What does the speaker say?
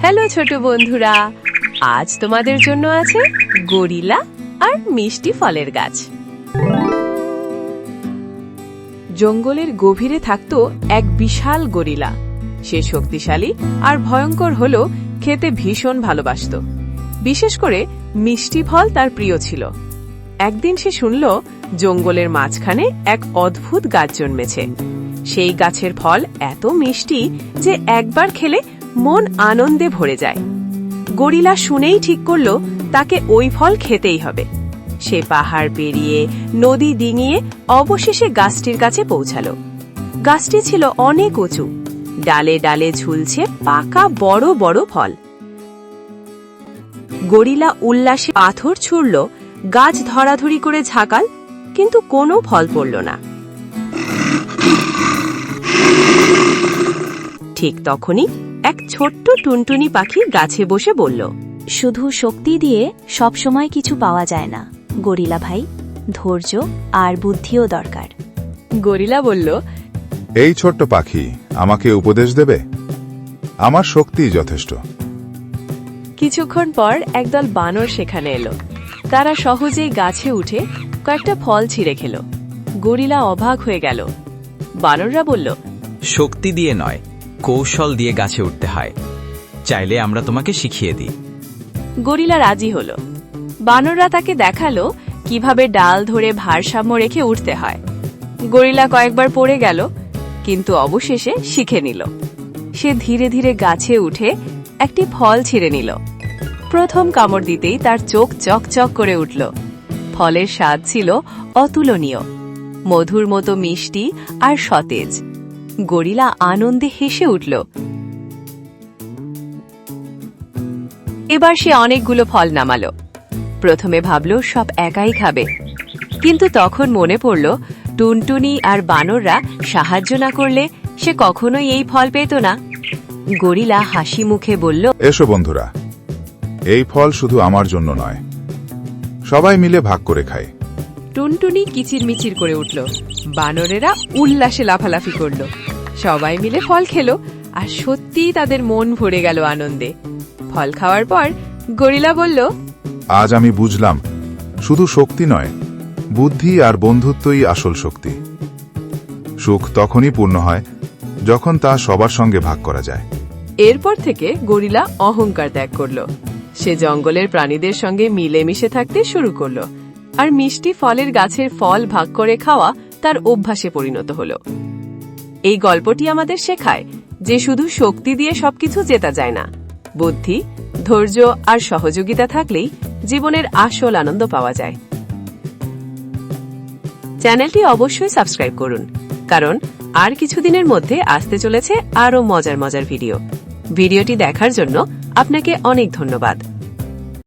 Hello ছোট বন্ধুরা, আজ তোমাদের জন্য আছে গরিলা আর মিষ্টি ফলের গাছ। জঙ্গলের গভীরে থাকত এক বিশাল গরিলা। সে শক্তিশালী আর ভয়ঙ্কর হলেও খেতে ভীষণ ভালোবাসত। বিশেষ করে মিষ্টি ফল তার প্রিয় ছিল। একদিন সে শুনল জঙ্গলের মাঝখানে এক অদ্ভুত গাছ জন্মেছে। সেই গাছের ফল এত মিষ্টি যে একবার খেলে মন আনন্দে ভরে যায়। গরিলা শুনেই ঠিক করল, তাকে ওই ফল খেতেই হবে। সে পাহাড় পেরিয়ে, নদী ডিঙিয়ে অবশেষে গাছটির কাছে পৌঁছালো। গাছটি ছিল অনেক উঁচু। ডালে ডালে ঝুলছে পাকা বড় বড় ফল। গরিলা উল্লাসে পাথর ছুড়ল, গাছ ধরাধরি করে ঝাঁকাল, কিন্তু কোনো ফল পড়ল না। ঠিক তখনই এক ছোট্ট টুনটুনি পাখি গাছে বসে বলল শুধু শক্তি দিয়ে সবসময় কিছু পাওয়া যায় না গরিলা ভাই। ধৈর্য আর বুদ্ধিও দরকার। গরিলা বলল এই ছোট্ট পাখি আমাকে উপদেশ দেবে? আমার শক্তিই যথেষ্ট। কিছুক্ষণ পর একদল বানর সেখানে এলো। তারা সহজেই গাছে উঠে কয়েকটা ফল ছিঁড়ে খেল। গরিলা অবাক হয়ে গেল। বানররা বলল শক্তি দিয়ে নয় কৌশল দিয়ে গাছে উঠতে হয়। চাইলে আমরা তোমাকে শিখিয়ে দিই। গরিলা রাজি হলো। বানররা তাকে দেখাল কীভাবে ডাল ধরে ভারসাম্য রেখে উঠতে হয়। গরিলা কয়েকবার পড়ে গেল, কিন্তু অবশেষে শিখে নিল। সে ধীরে ধীরে গাছে উঠে একটি ফল ছিঁড়ে নিল। প্রথম কামড় দিতেই তার চোখ চকচক করে উঠল। ফলের স্বাদ ছিল অতুলনীয়। মধুর মতো মিষ্টি আর সতেজ। গরিলা আনন্দে হেসে উঠল। এবার সে অনেকগুলো ফল নামালো। প্রথমে ভাবল সব একাই খাবে। কিন্তু তখন মনে পড়ল টুনটুনি আর বানররা সাহায্য না করলে সে কখনোই এই ফল পেত না। গরিলা হাসি মুখে বলল এসো বন্ধুরা এই ফল শুধু আমার জন্য নয় সবাই মিলে ভাগ করে খায় টুনটুনি কিচিরমিচির করে উঠল। বানরেরা উল্লাসে লাফালাফি করল। সবাই মিলে ফল খেলো আর সত্যিই তাদের মন ভরে গেল আনন্দে। ফল খাওয়ার পর গরিলা বলল আজ আমি বুঝলাম শুধু শক্তি নয় বুদ্ধি আর বন্ধুত্বই আসল শক্তি। সুখ তখনই পূর্ণ হয় যখন তা সবার সঙ্গে ভাগ করা যায়। এরপর থেকে গরিলা অহংকার ত্যাগ করল। সে জঙ্গলের প্রাণীদের সঙ্গে মিলেমিশে থাকতে শুরু করল আর মিষ্টি ফলের গাছের ফল ভাগ করে খাওয়া তার অভ্যাসে পরিণত হলো। এই গল্পটি আমাদের শেখায় যে শুধু শক্তি দিয়ে সবকিছু জেতা যায় না, বুদ্ধি, ধৈর্য আর সহযোগিতা থাকলেই জীবনের আসল আনন্দ পাওয়া যায়। চ্যানেলটি অবশ্যই সাবস্ক্রাইব করুন, কারণ আর কিছুদিনের মধ্যে আসতে চলেছে আরও মজার মজার ভিডিও। ভিডিওটি দেখার জন্য আপনাকে অনেক ধন্যবাদ।